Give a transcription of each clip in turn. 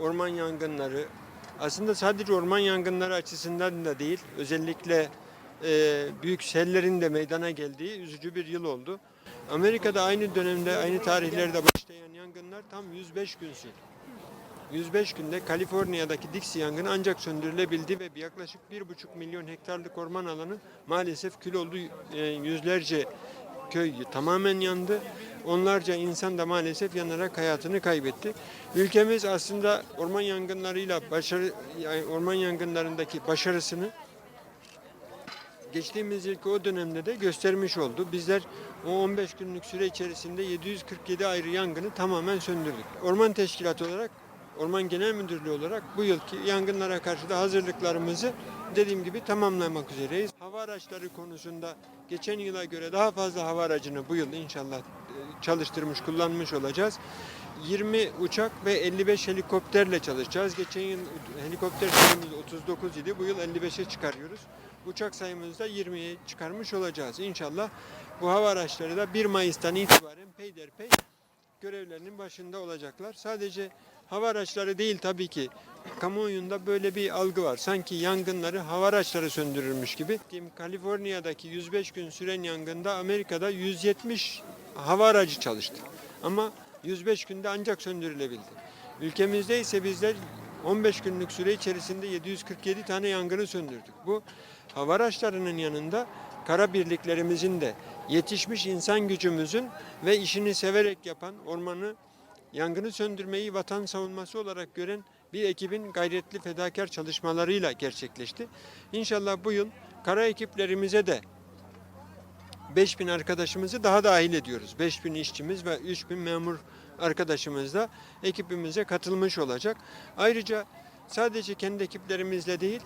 orman yangınları aslında sadece orman yangınları açısından da değil özellikle e, büyük sellerin de meydana geldiği üzücü bir yıl oldu. Amerika'da aynı dönemde aynı tarihlerde başlayan yangınlar tam 105 gün sürdü. 105 günde Kaliforniya'daki Dixie yangını ancak söndürülebildi ve yaklaşık 1,5 milyon hektarlık orman alanı maalesef kül oldu. E, yüzlerce köy tamamen yandı. Onlarca insan da maalesef yanarak hayatını kaybetti. Ülkemiz aslında orman yangınlarıyla başarı yani orman yangınlarındaki başarısını geçtiğimiz yılki o dönemde de göstermiş oldu. Bizler o 15 günlük süre içerisinde 747 ayrı yangını tamamen söndürdük. Orman Teşkilatı olarak, Orman Genel Müdürlüğü olarak bu yılki yangınlara karşı da hazırlıklarımızı dediğim gibi tamamlamak üzereyiz. Hava araçları konusunda geçen yıla göre daha fazla hava aracını bu yıl inşallah e, çalıştırmış, kullanmış olacağız. 20 uçak ve 55 helikopterle çalışacağız. Geçen yıl helikopter sayımız 39 idi. Bu yıl 55'e çıkarıyoruz. Uçak sayımızı da 20'ye çıkarmış olacağız. İnşallah bu hava araçları da 1 Mayıs'tan itibaren peyderpey görevlerinin başında olacaklar. Sadece hava araçları değil tabii ki. Kamuoyunda böyle bir algı var. Sanki yangınları hava araçları söndürürmüş gibi. Kaliforniya'daki 105 gün süren yangında Amerika'da 170 hava aracı çalıştı. Ama 105 günde ancak söndürülebildi. Ülkemizde ise bizler 15 günlük süre içerisinde 747 tane yangını söndürdük. Bu hava araçlarının yanında kara birliklerimizin de yetişmiş insan gücümüzün ve işini severek yapan ormanı yangını söndürmeyi vatan savunması olarak gören bir ekibin gayretli fedakar çalışmalarıyla gerçekleşti. İnşallah bu yıl kara ekiplerimize de 5000 arkadaşımızı daha dahil ediyoruz. 5000 işçimiz ve 3000 memur arkadaşımız da ekibimize katılmış olacak. Ayrıca sadece kendi ekiplerimizle değil,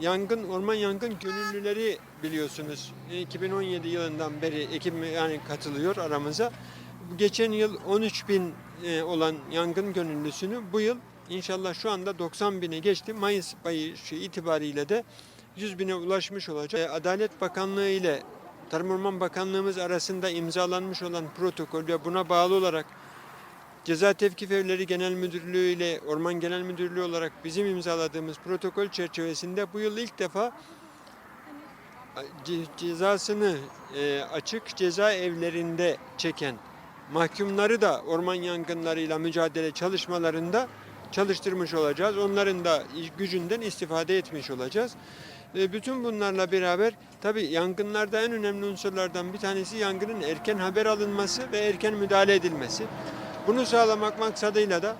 yangın orman yangın gönüllüleri biliyorsunuz 2017 yılından beri ekip yani katılıyor aramıza. Geçen yıl 13 bin e, olan yangın gönüllüsünü bu yıl inşallah şu anda 90 bine geçti. Mayıs ayı şu itibariyle de 100 bine ulaşmış olacak. E, Adalet Bakanlığı ile Tarım Orman Bakanlığımız arasında imzalanmış olan protokol ve buna bağlı olarak Ceza Tevkif Evleri Genel Müdürlüğü ile Orman Genel Müdürlüğü olarak bizim imzaladığımız protokol çerçevesinde bu yıl ilk defa ce- cezasını e, açık ceza evlerinde çeken mahkumları da orman yangınlarıyla mücadele çalışmalarında çalıştırmış olacağız. Onların da gücünden istifade etmiş olacağız. E, Bütün bunlarla beraber tabi yangınlarda en önemli unsurlardan bir tanesi yangının erken haber alınması ve erken müdahale edilmesi. Bunu sağlamak maksadıyla da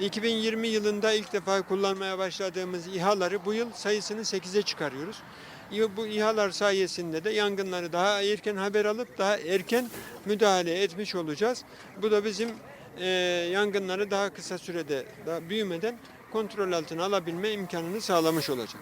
2020 yılında ilk defa kullanmaya başladığımız İHA'ları bu yıl sayısını 8'e çıkarıyoruz. Bu İHA'lar sayesinde de yangınları daha erken haber alıp daha erken müdahale etmiş olacağız. Bu da bizim e, yangınları daha kısa sürede daha büyümeden kontrol altına alabilme imkanını sağlamış olacak.